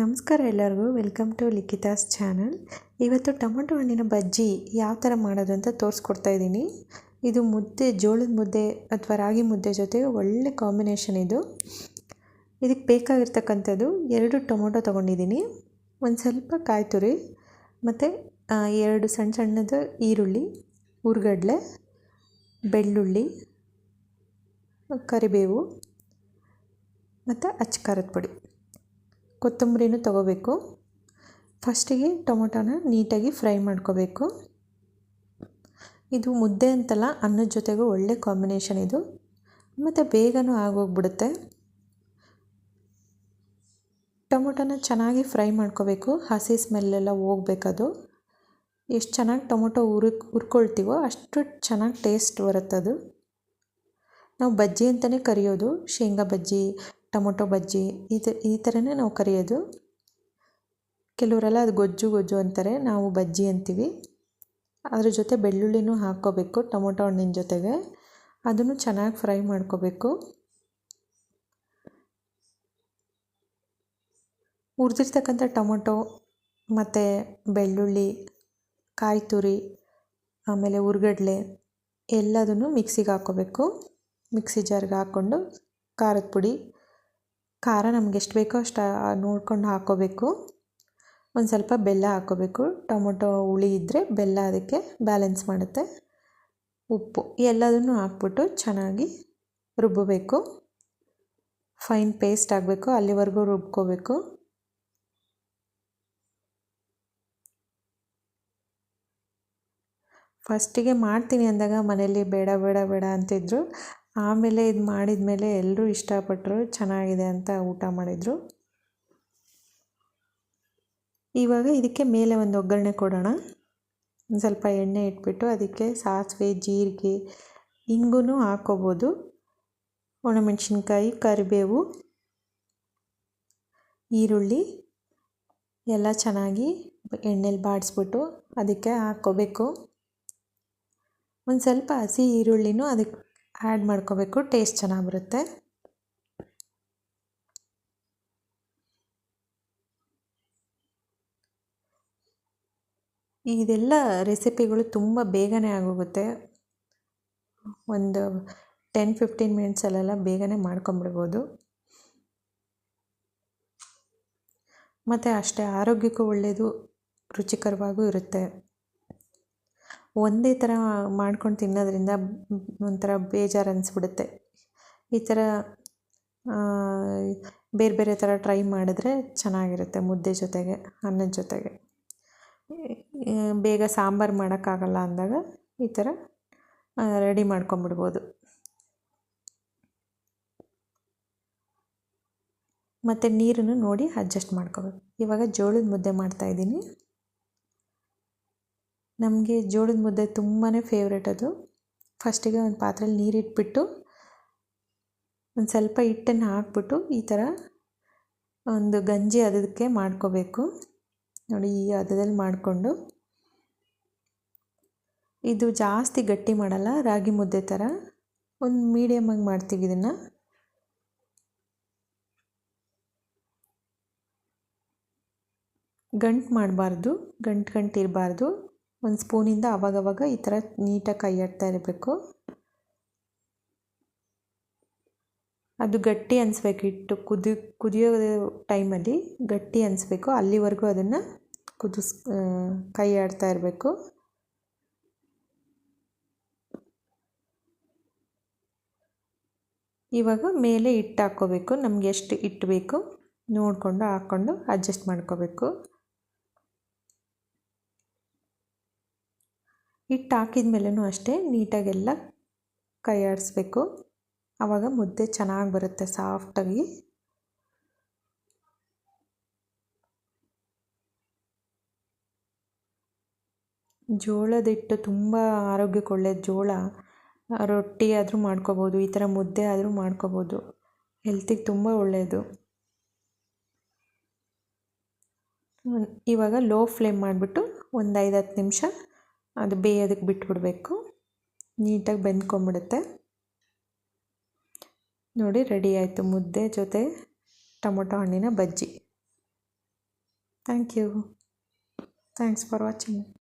ನಮಸ್ಕಾರ ಎಲ್ಲರಿಗೂ. Welcome to ಲಿಖಿತಾಸ್ channel ಇವತ್ತು ಟೊಮೊಟೊ ಹಣ್ಣಿನ ಬಜ್ಜಿ ಯಾವ ಥರ ಮಾಡೋದು ಅಂತ ತೋರಿಸ್ಕೊಡ್ತಾ ಇದ್ದೀನಿ. ಇದು ಮುದ್ದೆ, ಜೋಳದ ಮುದ್ದೆ ಅಥವಾ ರಾಗಿ ಮುದ್ದೆ ಜೊತೆ ಒಳ್ಳೆ ಕಾಂಬಿನೇಷನ್ ಇದು. ಇದಕ್ಕೆ ಬೇಕಾಗಿರ್ತಕ್ಕಂಥದ್ದು ಎರಡು ಟೊಮೊಟೊ ತೊಗೊಂಡಿದ್ದೀನಿ. ಒಂದು ಸ್ವಲ್ಪ ಕಾಯಿ ತುರಿ, ಮತ್ತು ಎರಡು ಸಣ್ಣ ಸಣ್ಣದು ಈರುಳ್ಳಿ ಹುರ್ಗಡ್ಲೆ ಬೆಳ್ಳುಳ್ಳಿ, ಕರಿಬೇವು, ಮತ್ತು ಅಚ್ಚ ಖಾರದ ಪುಡಿ. ಕೊತ್ತಂಬರಿನೂ ತಗೋಬೇಕು. ಫಸ್ಟಿಗೆ ಟೊಮೊಟೊನ ನೀಟಾಗಿ ಫ್ರೈ ಮಾಡ್ಕೋಬೇಕು. ಇದು ಮುದ್ದೆ ಅಂತಲ್ಲ, ಅನ್ನದ ಜೊತೆಗೂ ಒಳ್ಳೆ ಕಾಂಬಿನೇಷನ್ ಇದು. ಮತ್ತು ಬೇಗನೂ ಆಗೋಗ್ಬಿಡುತ್ತೆ. ಟೊಮೊಟೊನ ಚೆನ್ನಾಗಿ ಫ್ರೈ ಮಾಡ್ಕೋಬೇಕು. ಹಸಿ ಸ್ಮೆಲ್ಲೆಲ್ಲ ಹೋಗ್ಬೇಕದು. ಎಷ್ಟು ಚೆನ್ನಾಗಿ ಟೊಮೊಟೊ ಉರ್, ಉರ್ಕೊಳ್ತೀವೋ ಅಷ್ಟು ಚೆನ್ನಾಗಿ ಟೇಸ್ಟ್ ಬರುತ್ತದು. ನಾವು ಬಜ್ಜಿ ಅಂತಲೇ ಕರೆಯೋದು. ಶೇಂಗಾ ಬಜ್ಜಿ ಟೊಮೊಟೊ ಬಜ್ಜಿ ಈ ಥರ ಈ ಥರನೇ ನಾವು ಕರೆಯೋದು. ಕೆಲವರೆಲ್ಲ ಅದು ಗೊಜ್ಜು ಗೊಜ್ಜು ಅಂತಾರೆ. ನಾವು ಬಜ್ಜಿ ಅಂತೀವಿ. ಅದ್ರ ಜೊತೆ ಬೆಳ್ಳುಳ್ಳಿನೂ ಹಾಕ್ಕೋಬೇಕು, ಟೊಮೊಟೊ ಹಣ್ಣಿನ ಜೊತೆಗೆ. ಅದನ್ನು ಚೆನ್ನಾಗಿ ಫ್ರೈ ಮಾಡ್ಕೋಬೇಕು. ಹುರಿದಿರ್ತಕ್ಕಂಥ ಟೊಮೊಟೊ ಮತ್ತು ಬೆಳ್ಳುಳ್ಳಿ ಕಾಯಿ ತುರಿ ಆಮೇಲೆ ಹುರ್ಗಡ್ಲೆ ಎಲ್ಲದನ್ನು ಮಿಕ್ಸಿಗೆ ಹಾಕ್ಕೋಬೇಕು. ಮಿಕ್ಸಿ ಜಾರ್ಗೆ ಹಾಕ್ಕೊಂಡು ಖಾರದ ಪುಡಿ ಖಾರ ನಮ್ಗೆ ಎಷ್ಟು ಬೇಕೋ ಅಷ್ಟು ನೋಡ್ಕೊಂಡು ಹಾಕ್ಕೋಬೇಕು ಒಂದು ಸ್ವಲ್ಪ ಬೆಲ್ಲ ಹಾಕ್ಕೋಬೇಕು ಟೊಮೊಟೊ ಹುಳಿ ಇದ್ದರೆ ಬೆಲ್ಲ ಅದಕ್ಕೆ ಬ್ಯಾಲೆನ್ಸ್ ಮಾಡುತ್ತೆ. ಉಪ್ಪು ಎಲ್ಲದನ್ನು ಹಾಕ್ಬಿಟ್ಟು ಚೆನ್ನಾಗಿ ರುಬ್ಬಬೇಕು. ಫೈನ್ ಪೇಸ್ಟ್ ಆಗಬೇಕು. ಅಲ್ಲಿವರೆಗೂ ರುಬ್ಕೋಬೇಕು. ಫಸ್ಟಿಗೆ ಮಾಡ್ತೀನಿ ಅಂದಾಗ ಮನೆಯಲ್ಲಿ ಬೇಡ ಬೇಡ ಬೇಡ ಅಂತಿದ್ರು. ಆಮೇಲೆ ಇದು ಮಾಡಿದ ಮೇಲೆ ಎಲ್ಲರೂ ಇಷ್ಟಪಟ್ಟರು ಚೆನ್ನಾಗಿದೆ ಅಂತ ಊಟ ಮಾಡಿದರು. ಇವಾಗ ಇದಕ್ಕೆ ಮೇಲೆ ಒಂದು ಒಗ್ಗರಣೆ ಕೊಡೋಣ. ಒಂದು ಸ್ವಲ್ಪ ಎಣ್ಣೆ ಇಟ್ಬಿಟ್ಟು ಅದಕ್ಕೆ ಸಾಸಿವೆ, ಜೀರಿಗೆ ಇಂಗು ಹಾಕೋಬೋದು. ಒಣಮೆಣಸಿನ್ಕಾಯಿ, ಕರಿಬೇವು, ಈರುಳ್ಳಿ ಎಲ್ಲ ಚೆನ್ನಾಗಿ ಎಣ್ಣೆಲಿ ಬಾಡಿಸ್ಬಿಟ್ಟು ಅದಕ್ಕೆ ಹಾಕ್ಕೋಬೇಕು. ಒಂದು ಸ್ವಲ್ಪ ಹಸಿ ಈರುಳ್ಳಿನೂ ಅದಕ್ಕೆ ಆ್ಯಡ್ ಮಾಡ್ಕೋಬೇಕು, ಟೇಸ್ಟ್ ಚೆನ್ನಾಗಿ ಬರುತ್ತೆ ಇದೆಲ್ಲ ರೆಸಿಪಿಗಳು ತುಂಬ ಬೇಗನೆ ಆಗೋಗುತ್ತೆ. ಒಂದು ಟೆನ್ ಫಿಫ್ಟೀನ್ ಮಿನಿಟ್ಸಲ್ಲೆಲ್ಲ ಬೇಗನೆ ಮಾಡ್ಕೊಂಬಿಡ್ಬೋದು. ಮತ್ತು ಅಷ್ಟೇ ಆರೋಗ್ಯಕ್ಕೂ ಒಳ್ಳೆಯದು ರುಚಿಕರವಾಗೂ ಇರುತ್ತೆ. ಒಂದೇ ಥರ ಮಾಡ್ಕೊಂಡು ತಿನ್ನೋದ್ರಿಂದ ಒಂಥರ ಬೇಜಾರು ಅನಿಸ್ಬಿಡುತ್ತೆ. ಈ ಥರ ಬೇರೆ ಬೇರೆ ಥರ ಟ್ರೈ ಮಾಡಿದ್ರೆ ಚೆನ್ನಾಗಿರುತ್ತೆ ಮುದ್ದೆ ಜೊತೆಗೆ, ಅನ್ನದ ಜೊತೆಗೆ. ಬೇಗ ಸಾಂಬಾರು ಮಾಡೋಕ್ಕಾಗಲ್ಲ ಅಂದಾಗ ಈ ಥರ ರೆಡಿ ಮಾಡ್ಕೊಂಬಿಡ್ಬೋದು. ಮತ್ತು ನೀರನ್ನು ನೋಡಿ ಅಡ್ಜಸ್ಟ್ ಮಾಡ್ಕೋಬೇಕು. ಇವಾಗ ಜೋಳದ ಮುದ್ದೆ ಮಾಡ್ತಾಯಿದ್ದೀನಿ ನಮಗೆ ಜೋಳದ ಮುದ್ದೆ ತುಂಬಾ ಫೇವ್ರೇಟ್ ಅದು. ಫಸ್ಟಿಗೆ ಒಂದು ಪಾತ್ರೆಯಲ್ಲಿ ನೀರಿಟ್ಬಿಟ್ಟು ಒಂದು ಸ್ವಲ್ಪ ಹಿಟ್ಟನ್ನು ಹಾಕ್ಬಿಟ್ಟು ಈ ಥರ ಒಂದು ಗಂಜಿ ಅದಕ್ಕೆ ಮಾಡ್ಕೋಬೇಕು. ನೋಡಿ ಈ ಹದದಲ್ಲಿ ಮಾಡಿಕೊಂಡು. ಇದು ಜಾಸ್ತಿ ಗಟ್ಟಿ ಮಾಡಲ್ಲ, ರಾಗಿ ಮುದ್ದೆ ಥರ ಒಂದು ಮೀಡಿಯಮಾಗಿ ಮಾಡ್ತೀವಿ ಇದನ್ನು. ಗಂಟು ಮಾಡಬಾರ್ದು, ಗಂಟು ಗಂಟು ಇರಬಾರ್ದು. ಒಂದು ಸ್ಪೂನಿಂದ ಅವಾಗವಾಗ ಈ ಥರ ನೀಟಾಗಿ ಕೈ ಆಡ್ತಾ ಇರಬೇಕು. ಅದು ಗಟ್ಟಿ ಅನಿಸ್ಬೇಕು, ಹಿಟ್ಟು ಕುದಿ, ಕುದಿಯೋ ಟೈಮಲ್ಲಿ ಗಟ್ಟಿ ಅನಿಸ್ಬೇಕು. ಅಲ್ಲಿವರೆಗೂ ಅದನ್ನು ಕುದಿಸ್ ಕೈ ಆಡ್ತಾ ಇರಬೇಕು. ಇವಾಗ ಮೇಲೆ ಹಿಟ್ಟು ಹಾಕ್ಕೋಬೇಕು. ನಮ್ಗೆ ಎಷ್ಟು ಹಿಟ್ಟು ಬೇಕು ನೋಡಿಕೊಂಡು ಹಾಕ್ಕೊಂಡು ಅಡ್ಜಸ್ಟ್ ಮಾಡ್ಕೋಬೇಕು. ಹಿಟ್ಟು ಹಾಕಿದ ಮೇಲೂ ಅಷ್ಟೇ ನೀಟಾಗೆಲ್ಲ ಕೈ ಆಡಿಸ್ಬೇಕು ಆವಾಗ ಮುದ್ದೆ ಚೆನ್ನಾಗಿ ಬರುತ್ತೆ ಸಾಫ್ಟಾಗಿ. ಜೋಳದ ಹಿಟ್ಟು ತುಂಬ ಆರೋಗ್ಯಕ್ಕೆ ಒಳ್ಳೆಯದು ಜೋಳ. ರೊಟ್ಟಿ ಆದರೂ ಮಾಡ್ಕೋಬೋದು, ಈ ಥರ ಮುದ್ದೆ ಆದರೂ ಮಾಡ್ಕೋಬೋದು. ಹೆಲ್ತಿಗೆ ತುಂಬ ಒಳ್ಳೆಯದು ಇವಾಗ ಲೋ ಫ್ಲೇಮ್ ಮಾಡಿಬಿಟ್ಟು ಒಂದು ಐದು ಹತ್ತು ನಿಮಿಷ ಅದು ಬೇಯೋದಕ್ಕೆ ಬಿಟ್ಬಿಡಬೇಕು. ನೀಟಾಗಿ ಬೆಂದ್ಕೊಂಬಿಡುತ್ತೆ. ನೋಡಿ, ರೆಡಿ ಆಯಿತು ಮುದ್ದೆ ಜೊತೆ ಟೊಮೊಟೊ ಹಣ್ಣಿನ ಬಜ್ಜಿ. Thank you. Thanks for watching.